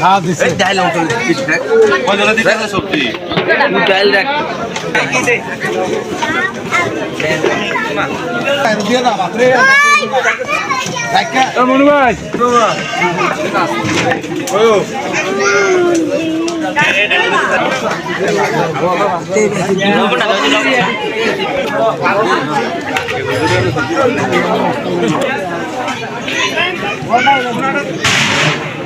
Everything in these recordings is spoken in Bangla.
পার্সেন্ট দিয়ে পানিটা তুলে উড়ে দিলে সব উড়ে দিলে সব বাসন দিয়ে ধোয়া না তারপরে আর উড়ে দিলে সব পানিটা উড়ে দিলে সব হালাই দিলে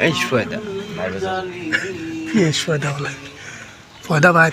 ايش فدا ايش فدا والله فدا بعد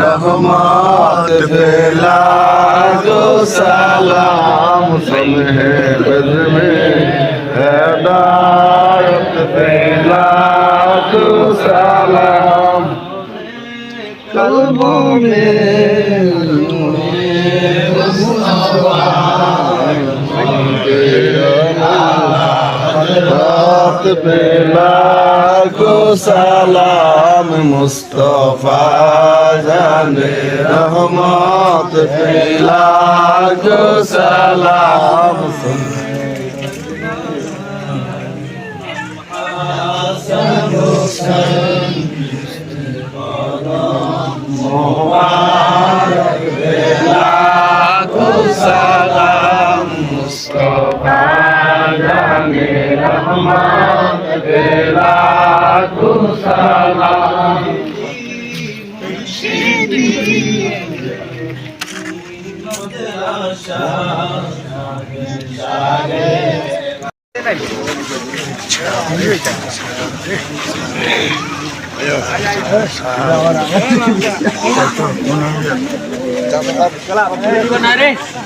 रहमत बेला गो सलाम सुनहे बद में हदायत बेला गो सलाम। कल्बों में রক্ত পেলা গো সালাম মুস্তফা জানে রহমত পেলা সালাম সালাম মুস্তফা জানে रहमान बेला सलाम Kalau